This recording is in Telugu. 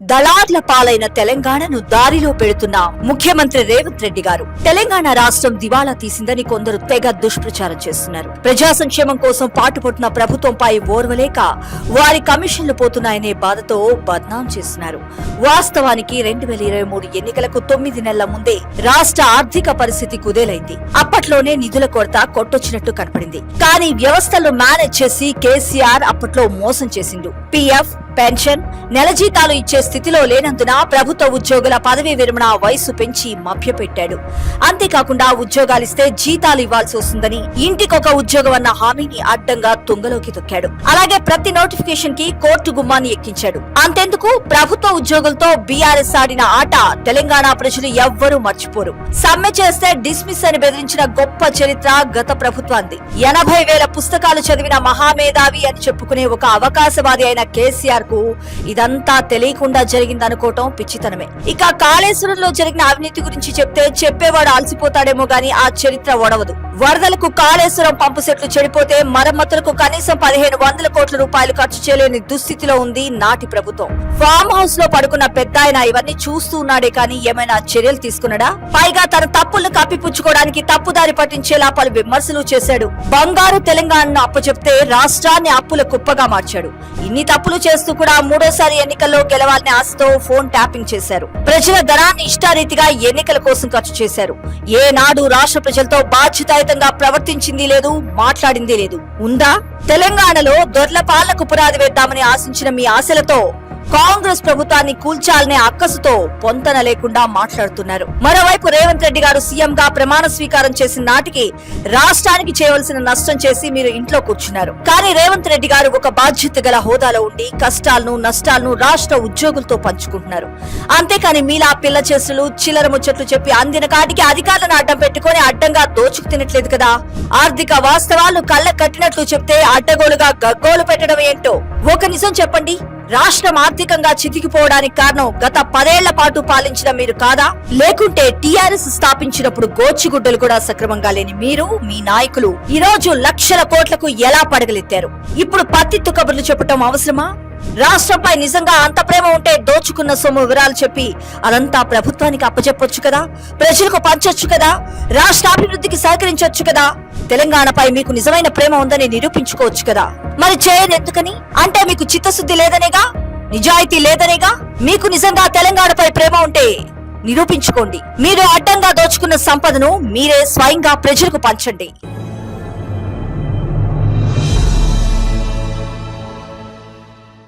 దళార్ల పాలైన తెలంగాణను దారిలో పెడుతున్న ముఖ్యమంత్రి రేవంత్ రెడ్డి గారు. తెలంగాణ రాష్ట్రం దివాలా తీసిందని కొందరు తెగ దుష్ప్రచారం చేస్తున్నారు. ప్రజా సంక్షేమం కోసం పాటుపడుతున్న ప్రభుత్వంపై ఓర్వలేక వారి కమిషన్లు పోతున్నాయనే బాధతో బద్నాం చేస్తున్నారు. వాస్తవానికి రెండు వేల ఇరవై మూడు ఎన్నికలకు తొమ్మిది నెలల ముందే రాష్ట్ర ఆర్థిక పరిస్థితి కుదేలైంది. అప్పట్లోనే నిధుల కొరత కొట్టొచ్చినట్టు కనపడింది. కానీ వ్యవస్థలు మేనేజ్ చేసి కేసీఆర్ అప్పట్లో మోసం చేసిండు. పిఎఫ్ పెన్షన్ నెల జీతాలు ఇచ్చే స్థితిలో లేనందున ప్రభుత్వ ఉద్యోగుల పదవీ విరమణ వయసు పెంచి మభ్యపెట్టాడు. అంతేకాకుండా ఉద్యోగాలిస్తే జీతాలు ఇవ్వాల్సి వస్తుందని ఇంటికొక ఉద్యోగం అన్న హామీని అడ్డంగా తుంగలోకి తొక్కాడు. అలాగే ప్రతి నోటిఫికేషన్కి కోర్టు గుమ్మాన్ని ఎక్కించాడు. అంతెందుకు ప్రభుత్వ ఉద్యోగులతో బీఆర్ఎస్ ఆడిన ఆట తెలంగాణ ప్రజలు ఎవ్వరూ మర్చిపోరు. సమ్మె చేస్తే డిస్మిస్ అని బెదిరించిన గొప్ప చరిత్ర గత ప్రభుత్వాన్ని ఎనభై వేల పుస్తకాలు చదివిన మహామేధావి అని చెప్పుకునే ఒక అవకాశవాది అయిన కేసీఆర్ వరకు ఇదంతా తెలియకుండా జరిగిందనుకోవటం పిచ్చితనమే. ఇక కాళేశ్వరంలో జరిగిన అవినీతి గురించి చెప్తే చెప్పేవాడు అలసిపోతాడేమో గాని ఆ చరిత్ర ఒడవదు వరదలకు కాళేశ్వరం పంపు సెట్లు చెడిపోతే మరమ్మతులకు కనీసం పదిహేను వందల కోట్ల రూపాయలు ఖర్చు చేయలేని దుస్థితిలో ఉంది నాటి ప్రభుత్వం. ఫామ్ హౌస్లో పడుకున్న పెద్ద ఇవన్నీ చూస్తూ ఉన్నాడే కానీ ఏమైనా చర్యలు తీసుకున్నాడా? పైగా తన తప్పులను కప్పిపుచ్చుకోవడానికి తప్పుదారి పట్టించేలా పలు విమర్శలు చేశాడు. బంగారు తెలంగాణను అప్పచెప్తే రాష్ట్రాన్ని అప్పుల కుప్పగా మార్చాడు. ఇన్ని తప్పులు చేస్తూ కూడా మూడోసారి ఎన్నికల్లో గెలవాలని ఆశతో ఫోన్ ట్యాపింగ్ చేశారు. ప్రజల ధనాన్ని ఇష్టారీతిగా ఎన్నికల కోసం ఖర్చు చేశారు. ఏనాడు రాష్ట్ర ప్రజలతో బాధ్యతాయుతంగా ప్రవర్తించింది లేదు మాట్లాడింది లేదు. ఉందా? తెలంగాణలో దొర్ల పాలనకు పునాది వేద్దామని ఆశించిన మీ ఆశలతో కాంగ్రెస్ ప్రభుత్వాన్ని కూల్చాలనే అక్కసుతో పొంతన లేకుండా మాట్లాడుతున్నారు. మరోవైపు రేవంత్ రెడ్డి గారు సీఎం గా ప్రమాణ స్వీకారం చేసిన నాటికి రాష్ట్రానికి చేయవలసిన నష్టం చేసి మీరు ఇంట్లో కూర్చున్నారు. కానీ రేవంత్ రెడ్డి గారు ఒక బాధ్యత గల హోదాలో ఉండి కష్టాలను నష్టాలను రాష్ట్ర ఉద్యోగులతో పంచుకుంటున్నారు. అంతేకాని మీలా పిల్ల చేస్తులు చిల్లర ముచ్చట్లు చెప్పి అందిన కాటికి అధికారులను అడ్డం పెట్టుకొని అడ్డంగా దోచుకు తినట్లేదు కదా? ఆర్థిక వాస్తవాలు కళ్ళ కట్టినట్లు చెప్తే అడ్డగోలుగా గగ్గోలు పెట్టడం ఏంటో ఒక నిజం చెప్పండి. రాష్ట్రం ఆర్థికంగా చితికిపోవడానికి కారణం గత పదేళ్ళ పాటు పాలించిన మీరు కాదా? లేకుంటే టీఆర్ఎస్ స్థాపించినప్పుడు గోచిగుడ్డలు కూడా సక్రమంగా లేని మీరు మీ నాయకులు ఈ రోజు లక్షల కోట్లకు ఎలా పడగలెత్తారు? ఇప్పుడు పత్తిత్తు కబుర్లు చెప్పటం అవసరమా? రాష్ట్రంపై నిజంగా అంత ప్రేమ ఉంటే దోచుకున్న సొమ్ము వివరాలు చెప్పి అదంతా ప్రభుత్వానికి అప్పచెప్పొచ్చు కదా? ప్రజలకు పంచొచ్చు కదా? రాష్ట్ర అభివృద్ధికి సహకరించొచ్చు కదా? తెలంగాణపై మీకు నిజమైన ప్రేమ ఉందని నిరూపించుకోవచ్చు కదా. మరి చేయని ఎందుకని? అంటే మీకు చిత్తశుద్ధి లేదనేగా? నిజాయితీ లేదనేగా? మీకు నిజంగా తెలంగాణపై ప్రేమ ఉంటే నిరూపించుకోండి. మీరు అడ్డంగా దోచుకున్న సంపదను మీరే స్వయంగా ప్రజలకు పంచండి.